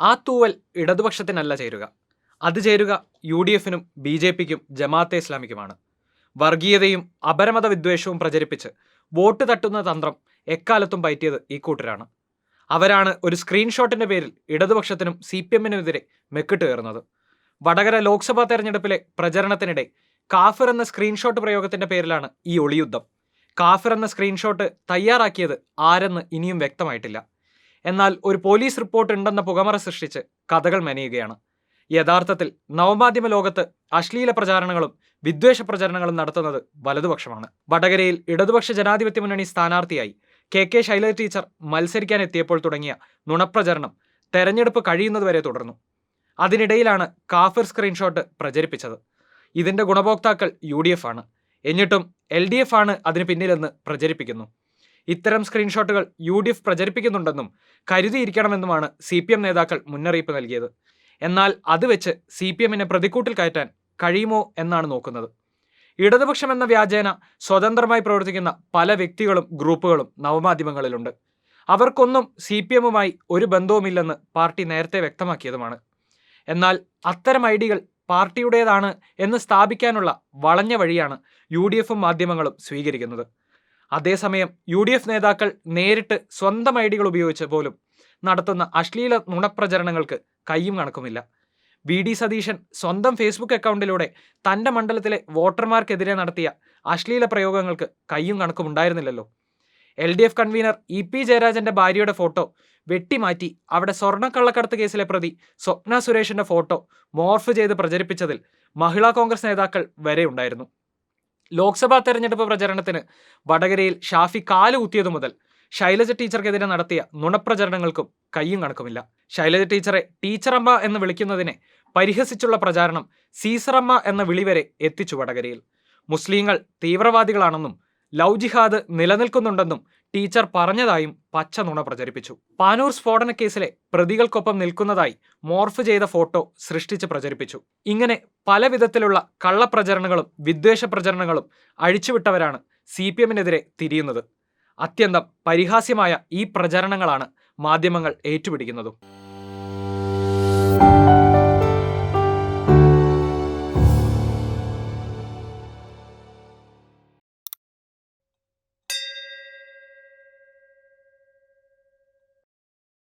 ആ തൂവൽ ഇടതുപക്ഷത്തിനല്ല ചേരുക. അത് ചേരുക യു ഡി എഫിനും ബി ജെ പിക്കും ജമാഅത്തെ ഇസ്ലാമിക്കുമാണ്. വർഗീയതയും അപരമത വിദ്വേഷവും പ്രചരിപ്പിച്ച് വോട്ട് തട്ടുന്ന തന്ത്രം എക്കാലത്തും പയറ്റിയത് ഈ കൂട്ടരാണ്. അവരാണ് ഒരു സ്ക്രീൻഷോട്ടിന്റെ പേരിൽ ഇടതുപക്ഷത്തിനും സി പി എമ്മിനുമെതിരെ മെക്കിട്ട് കയറുന്നത്. വടകര ലോക്സഭാ തെരഞ്ഞെടുപ്പിലെ പ്രചരണത്തിനിടെ കാഫിർ എന്ന സ്ക്രീൻഷോട്ട് പ്രയോഗത്തിന്റെ പേരിലാണ് ഈ ഒളിയുദ്ധം. കാഫിർ എന്ന സ്ക്രീൻഷോട്ട് തയ്യാറാക്കിയത് ആരെന്ന് ഇനിയും വ്യക്തമായിട്ടില്ല. എന്നാൽ ഒരു പോലീസ് റിപ്പോർട്ട് ഉണ്ടെന്ന പുകമറ സൃഷ്ടിച്ച് കഥകൾ മെനയുകയാണ്. യഥാർത്ഥത്തിൽ നവമാധ്യമ ലോകത്ത് അശ്ലീല പ്രചാരണങ്ങളും വിദ്വേഷ പ്രചാരണങ്ങളും നടത്തുന്നത് വലതുപക്ഷമാണ്. വടകരയിൽ ഇടതുപക്ഷ ജനാധിപത്യ മുന്നണി സ്ഥാനാർത്ഥിയായി കെ കെ ശൈല ടീച്ചർ മത്സരിക്കാൻ എത്തിയപ്പോൾ തുടങ്ങിയ നുണപ്രചരണം തെരഞ്ഞെടുപ്പ് കഴിയുന്നതുവരെ തുടർന്നു. അതിനിടയിലാണ് കാഫിർ സ്ക്രീൻഷോട്ട് പ്രചരിപ്പിച്ചത്. ഇതിന്റെ ഗുണഭോക്താക്കൾ യു ആണ്. എന്നിട്ടും എൽ ആണ് അതിന് പിന്നിലെന്ന് പ്രചരിപ്പിക്കുന്നു. ഇത്തരം സ്ക്രീൻഷോട്ടുകൾ യു ഡി എഫ് പ്രചരിപ്പിക്കുന്നുണ്ടെന്നും കരുതിയിരിക്കണമെന്നുമാണ് സി പി എം നേതാക്കൾ മുന്നറിയിപ്പ് നൽകിയത്. എന്നാൽ അത് വെച്ച് സി പി എമ്മിനെ പ്രതിക്കൂട്ടിൽ കയറ്റാൻ കഴിയുമോ എന്നാണ് നോക്കുന്നത്. ഇടതുപക്ഷം എന്ന വ്യാജേന സ്വതന്ത്രമായി പ്രവർത്തിക്കുന്ന പല വ്യക്തികളും ഗ്രൂപ്പുകളും നവമാധ്യമങ്ങളിലുണ്ട്. അവർക്കൊന്നും സി പി എമ്മുമായി ഒരു ബന്ധവുമില്ലെന്ന് പാർട്ടി നേരത്തെ വ്യക്തമാക്കിയതുമാണ്. എന്നാൽ അത്തരം ഐഡികൾ പാർട്ടിയുടേതാണ് എന്ന് സ്ഥാപിക്കാനുള്ള വളഞ്ഞ വഴിയാണ് യു ഡി എഫും മാധ്യമങ്ങളും സ്വീകരിക്കുന്നത്. അതേസമയം യു ഡി എഫ് നേതാക്കൾ നേരിട്ട് സ്വന്തം ഐഡികൾ ഉപയോഗിച്ച് പോലും നടത്തുന്ന അശ്ലീല നുണപ്രചരണങ്ങൾക്ക് കയ്യും കണക്കുമില്ല. വി ഡി സതീശൻ സ്വന്തം ഫേസ്ബുക്ക് അക്കൗണ്ടിലൂടെ തന്റെ മണ്ഡലത്തിലെ വോട്ടർമാർക്കെതിരെ നടത്തിയ അശ്ലീല പ്രയോഗങ്ങൾക്ക് കയ്യും കണക്കും ഉണ്ടായിരുന്നില്ലല്ലോ. L D F convener E P ജയരാജന്റെ ഭാര്യയുടെ ഫോട്ടോ വെട്ടിമാറ്റി അവിടെ സ്വർണക്കള്ളക്കടത്ത് കേസിലെ പ്രതി സ്വപ്ന സുരേഷിന്റെ ഫോട്ടോ മോർഫ് ചെയ്ത് പ്രചരിപ്പിച്ചതിൽ മഹിളാ കോൺഗ്രസ് നേതാക്കൾ വരെ ഉണ്ടായിരുന്നു ലോക്സഭാ തെരഞ്ഞെടുപ്പ് പ്രചരണത്തിന് വടകരയിൽ ഷാഫി കാൽ കുത്തിയതു മുതൽ ശൈലജ ടീച്ചർക്കെതിരെ നടത്തിയ നുണപ്രചരണങ്ങൾക്കും കയ്യും കണക്കുമില്ല. ശൈലജ ടീച്ചറെ ടീച്ചറമ്മ എന്ന് വിളിക്കുന്നതിനെ പരിഹസിച്ചുള്ള പ്രചാരണം സീസറമ്മ എന്ന വിളിവരെ എത്തിച്ചു വടകരയിൽ. മുസ്ലിങ്ങൾ തീവ്രവാദികളാണെന്നും ലവ് ജിഹാദ് നിലനിൽക്കുന്നുണ്ടെന്നും ടീച്ചർ പറഞ്ഞതായും പച്ച നുണ പ്രചരിപ്പിച്ചു. പാനൂർ സ്ഫോടന കേസിലെ പ്രതികൾക്കൊപ്പം നിൽക്കുന്നതായി മോർഫ് ചെയ്ത ഫോട്ടോ സൃഷ്ടിച്ച് പ്രചരിപ്പിച്ചു. ഇങ്ങനെ പല വിധത്തിലുള്ള കള്ളപ്രചരണങ്ങളും വിദ്വേഷ പ്രചരണങ്ങളും അഴിച്ചുവിട്ടവരാണ് സി പി എമ്മിനെതിരെ തിരിയുന്നത്. അത്യന്തം പരിഹാസ്യമായ ഈ പ്രചരണങ്ങളാണ് മാധ്യമങ്ങൾ ഏറ്റുപിടിക്കുന്നതും.